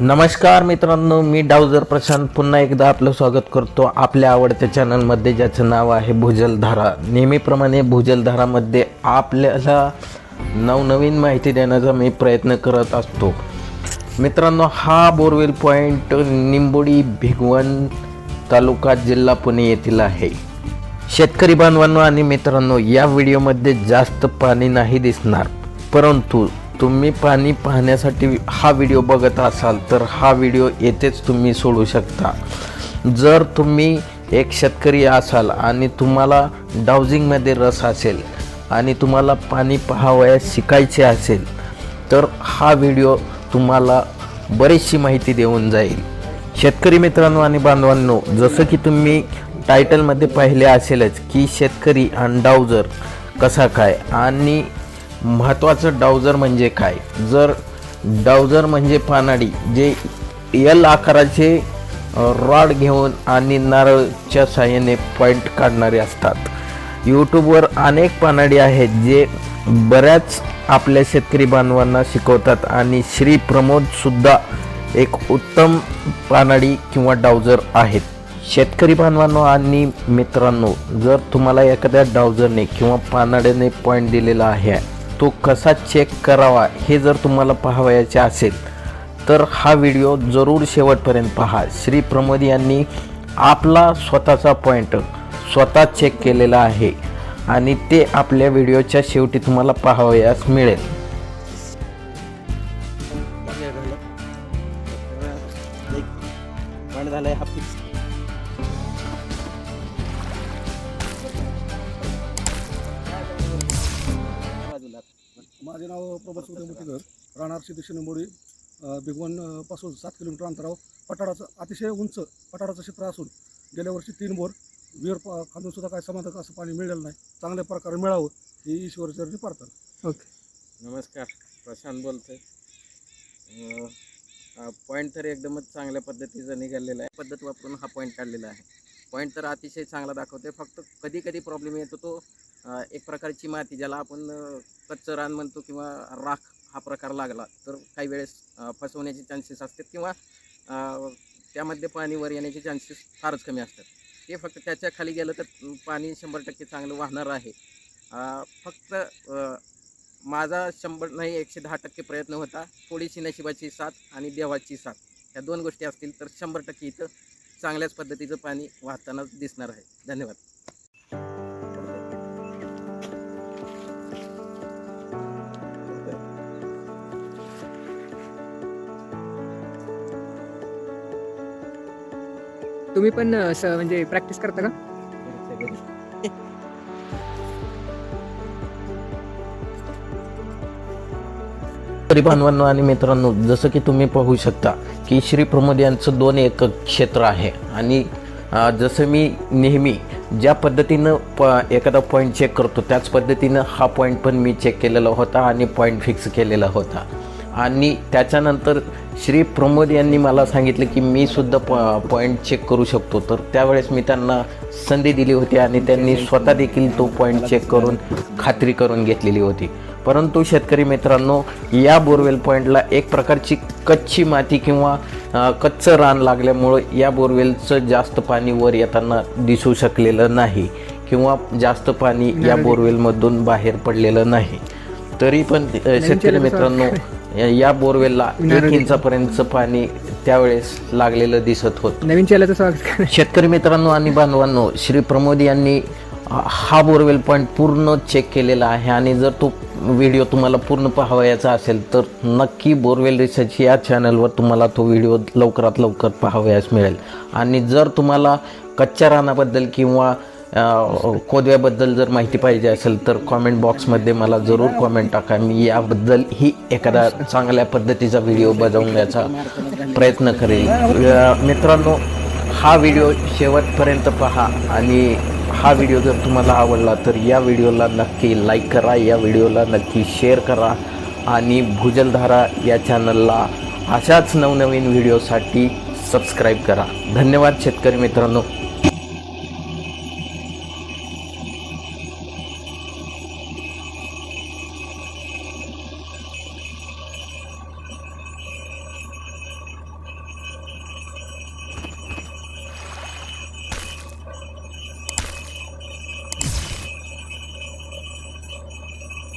नमस्कार मित्रांनो मी डाउजर प्रशांत. पुन्हा एकदा आपलं स्वागत करतो आपल्या आवडत्या चॅनलमध्ये ज्याचं नाव आहे भूजलधारा. नेहमीप्रमाणे भूजलधारामध्ये आपल्याला नवनवीन माहिती देण्याचा मी प्रयत्न करत असतो. मित्रांनो हा बोरवेल पॉईंट निंबोडी भिगवण तालुका जिल्हा पुणे येथील आहे. शेतकरी बांधवांनो आणि मित्रांनो या व्हिडिओमध्ये जास्त पाणी नाही दिसणार परंतु तुम्ही पाणी पाहण्यासाठी हा व्हिडिओ बघत असाल तर हा व्हिडिओ येथेच तुम्ही सोडू शकता. जर तुम्ही एक शेतकरी असाल आणि तुम्हाला डाउजिंगमध्ये रस असेल आणि तुम्हाला पाणी पाहावयास शिकायचे असेल तर हा व्हिडिओ तुम्हाला बरीचशी माहिती देऊन जाईल. शेतकरी मित्रांनो आणि बांधवांनो जसं की तुम्ही टायटलमध्ये पाहिले असेलच की शेतकरी आणि डाऊजर कसा काय आणि महत्त्वाचं डाउजर म्हणजे काय? जर डाउजर म्हणजे पानाडी जे यल आकाराचे रॉड घेऊन आणि नारळच्या साह्याने पॉईंट काढणारे असतात. यूट्यूबवर अनेक पानाडी आहेत जे बऱ्याच आपल्या शेतकरी बांधवांना शिकवतात आणि श्री प्रमोदसुद्धा एक उत्तम पानाडी किंवा डाउजर आहेत. शेतकरी बांधवांनो आणि मित्रांनो जर तुम्हाला एखाद्या डाउजरने किंवा पानाड्याने पॉईंट दिलेला आहे तो कसा चेक करावा हे जर तुम्हाला पाहावयाचे असेल तर हा व्हिडिओ जरूर शेवटपर्यंत पहा. श्री प्रमोद यांनी आपला स्वतःचा पॉईंट स्वतः चेक केलेला आहे आणि ते आपल्या व्हिडिओच्या शेवटी तुम्हाला पाहावयास मिळेल. माझे नाव प्रभात सूर्यमतीकर राहणार सिद्धेश्वर निंबोडी. भिगवण अ, पासून सात किलोमीटर अंतरावर. पठाराचं अतिशय उंच पठाराचं क्षेत्र असून गेल्या वर्षी तीन बोर विहीर प- खांदून सुद्धा काय समाधाक असं पाणी मिळालं नाही. चांगल्या प्रकारे मिळावं ही ईश्वरचरणी प्रार्थना. नमस्कार. प्रशांत बोलतोय. पॉईंट तर एकदमच चांगल्या पद्धतीचा निघालेला आहे. पद्धत वापरून हा पॉईंट काढलेला आहे. पॉईंट तर अतिशय चांगला दाखवतोय. फक्त कधी कधी प्रॉब्लेम येतो तो एक प्रकारची माती ज्याला आपण कच्चं रान म्हणतो किंवा राख हा प्रकार लागला तर काही वेळेस फसवण्याचे चान्सेस असतात किंवा त्यामध्ये पाणी वर येण्याचे चान्सेस फारच कमी असतात. ते फक्त त्याच्याखाली गेलं तर पाणी शंभर टक्के चांगलं वाहणार आहे. फक्त माझा शंभर नाही एकशे दहा टक्के प्रयत्न होता. थोडीशी नशिबाची साथ आणि देवाची साथ. ह्या दोन गोष्टी असतील तर शंभर टक्के इथं चांगल्याच पद्धतीचं पाणी वाहताना दिसणार आहे. धन्यवाद. तुम्ही पण असं म्हणजे प्रॅक्टिस करता का? तरी बांधवांनो आणि मित्रांनो जसं की तुम्ही पाहू शकता की श्री प्रमोद यांचं दोन एक क्षेत्र आहे. आणि जसं मी नेहमी ज्या पद्धतीनं प एखादा पॉईंट चेक करतो त्याच पद्धतीनं हा पॉईंट पण मी चेक केलेला होता आणि पॉईंट फिक्स केलेला होता. आणि त्याच्यानंतर श्री प्रमोद यांनी मला सांगितलं की मी सुद्धा पॉ पॉईंट चेक करू शकतो. तर त्यावेळेस मी त्यांना संधी दिली होती आणि त्यांनी स्वतः देखील तो पॉईंट चेक करून खात्री करून घेतलेली होती. परंतु शेतकरी मित्रांनो या बोरवेल पॉईंटला एक प्रकारची कच्ची माती किंवा कच्चं रान लागल्यामुळं या बोरवेलचं जास्त पाणी वर येताना दिसू शकलेलं नाही किंवा जास्त पाणी या बोरवेलमधून बाहेर पडलेलं नाही. तरी पण शेतकरी मित्रांनो या- या बोरवेलला एक इंचापर्यंतचं पाणी त्यावेळेस लागलेलं दिसत होतं. नवीन चॅनलचं स्वागत करा. शेतकरी मित्रांनो आणि बांधवांनो श्री प्रमोद यांनी अ, हा बोरवेल पॉईंट पूर्ण चेक केलेला आहे. आणि जर तो व्हिडिओ तुम्हाला पूर्ण पाहावयाचा असेल तर नक्की बोरवेल रिसर्च या चॅनलवर तुम्हाला तो व्हिडिओ लवकरात लवकर पाहावयास मिळेल. आणि जर तुम्हाला कच्च्या रानाबद्दल किंवा कोदव्याबद्दल जर माहिती पाहिजे असेल तर कॉमेंट बॉक्समध्ये मला जरूर कॉमेंट टाका. मी याबद्दल ही एखादा चांगल्या पद्धतीचा व्हिडिओ बजावण्याचा प्रयत्न करेल मित्रांनो हा व्हिडिओ शेवटपर्यंत पहा आणि हा व्हिडिओ जर तुम्हाला आवडला तर या व्हिडिओला नक्की लाईक करा या व्हिडिओला नक्की शेअर करा आणि भूजलधारा या चॅनलला अशाच नवनवीन व्हिडिओसाठी सबस्क्राईब करा. धन्यवाद शेतकरी मित्रांनो.